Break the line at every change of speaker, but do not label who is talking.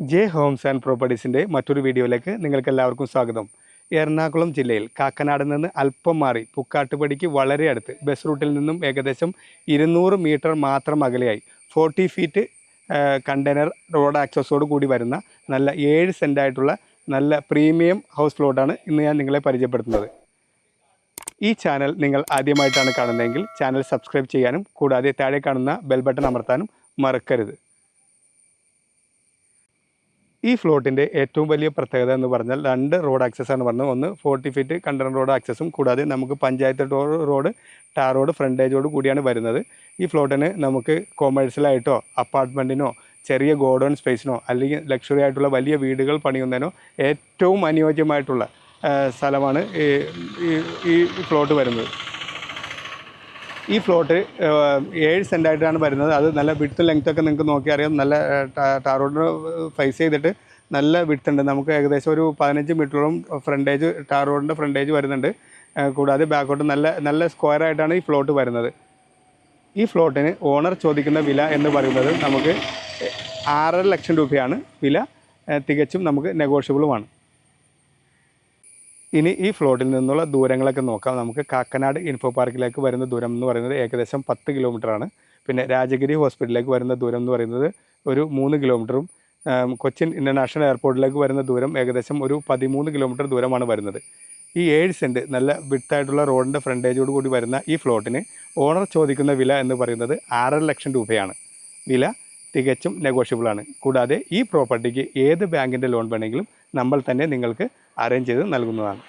J Holmes and പ്രോപ്പർട്ടീസിന്റെ മറ്റൊരു വീഡിയോയിലേക്ക് നിങ്ങൾക്ക് എല്ലാവർക്കും സ്വാഗതം. എറണാകുളം ജില്ലയിൽ കാക്കനാട് നിന്ന് അല്പം മാറി പുക്കാട്ടുപടിക്ക് വളരെ അടുത്ത് ബസ് റൂട്ടിൽ നിന്നും ഏകദേശം ഇരുന്നൂറ് മീറ്റർ മാത്രം അകലെയായി ഫോർട്ടി ഫീറ്റ് കണ്ടെയ്നർ റോഡ് ആക്സസോട് കൂടി വരുന്ന നല്ല ഏഴ് സെന്റായിട്ടുള്ള നല്ല പ്രീമിയം ഹൗസ് പ്ലോട്ടാണ് ഇന്ന് ഞാൻ നിങ്ങളെ പരിചയപ്പെടുത്തുന്നത്. ഈ ചാനൽ നിങ്ങൾ ആദ്യമായിട്ടാണ് കാണുന്നതെങ്കിൽ ചാനൽ സബ്സ്ക്രൈബ് ചെയ്യാനും കൂടാതെ താഴെ കാണുന്ന ബെൽ ബട്ടൺ അമർത്താനും മറക്കരുത്. ഈ ഫ്ലോട്ടിന്റെ ഏറ്റവും വലിയ പ്രത്യേകത എന്ന് പറഞ്ഞാൽ രണ്ട് റോഡ് ആക്സസ് ആണ് പറഞ്ഞത്. ഒന്ന് ഫോർട്ടി ഫീറ്റ് കണ്ടൻ റോഡ് ആക്സസും കൂടാതെ നമുക്ക് പഞ്ചായത്ത് റോഡ് ടാർ റോഡ് ഫ്രണ്ടേജോട് കൂടിയാണ് വരുന്നത്. ഈ ഫ്ലോട്ടിന് നമുക്ക് കൊമേഴ്സ്യലായിട്ടോ അപ്പാർട്ട്മെന്റിനോ ചെറിയ ഗോഡൗൺ സ്പേസിനോ അല്ലെങ്കിൽ ലക്ഷറി ആയിട്ടുള്ള വലിയ വീടുകൾ പണിയുന്നതിനോ ഏറ്റവും അനുയോജ്യമായിട്ടുള്ള സ്ഥലമാണ് ഈ- ഈ ഫ്ലോട്ട് വരുന്നത്. ഈ ഫ്ലോട്ട് ഏഴ് സെന്റായിട്ടാണ് വരുന്നത്. അത് നല്ല വിടുത്ത് ലെങ്ത് ഒക്കെ നിങ്ങൾക്ക് നോക്കി അറിയാം. നല്ല ടാർ റോഡിന് ഫേസ് ചെയ്തിട്ട് നല്ല വിടുത്ത് ഉണ്ട്. നമുക്ക് ഏകദേശം ഒരു പതിനഞ്ച് മീറ്ററോളം ഫ്രണ്ടേജ് ടാർ റോഡിന്റെ ഫ്രണ്ടേജ് വരുന്നുണ്ട്. കൂടാതെ ബാക്കോട്ട് നല്ല നല്ല സ്ക്വയർ ആയിട്ടാണ് ഈ ഫ്ലോട്ട് വരുന്നത്. ഈ ഫ്ലോട്ടിന് ഓണർ ചോദിക്കുന്ന വില എന്ന് പറയുന്നത് നമുക്ക് ആറര ലക്ഷം രൂപയാണ്. വില തികച്ചും നമുക്ക് നെഗോഷ്യബിളുമാണ് ഇനി ഈ ഫ്ലോട്ടിൽ നിന്നുള്ള ദൂരങ്ങളൊക്കെ നോക്കാം. നമുക്ക് കാക്കനാട് ഇൻഫോ പാർക്കിലേക്ക് വരുന്ന ദൂരം എന്ന് പറയുന്നത് ഏകദേശം പത്ത് കിലോമീറ്ററാണ് പിന്നെ രാജഗിരി ഹോസ്പിറ്റലിലേക്ക് വരുന്ന ദൂരം എന്ന് പറയുന്നത് ഒരു മൂന്ന് കിലോമീറ്ററും കൊച്ചിൻ ഇന്റർനാഷണൽ എയർപോർട്ടിലേക്ക് വരുന്ന ദൂരം ഏകദേശം ഒരു പതിമൂന്ന് കിലോമീറ്റർ ദൂരമാണ് വരുന്നത്. ഈ ഏഴ് സെന്റ് നല്ല വിട്ടായിട്ടുള്ള റോഡിന്റെ ഫ്രണ്ടേജോട് കൂടി വരുന്ന ഈ ഫ്ലോട്ടിന് ഓണർ ചോദിക്കുന്ന വില എന്ന് പറയുന്നത് ആറര ലക്ഷം രൂപയാണ്. വില തികച്ചും നെഗോഷ്യബിളാണ് കൂടാതെ ഈ പ്രോപ്പർട്ടിക്ക് ഏത് ബാങ്കിന്റെ ലോൺ വേണമെങ്കിലും നമ്മൾ തന്നെ നിങ്ങൾക്ക് അറേഞ്ച് ചെയ്ത് നൽകുന്നതാണ്.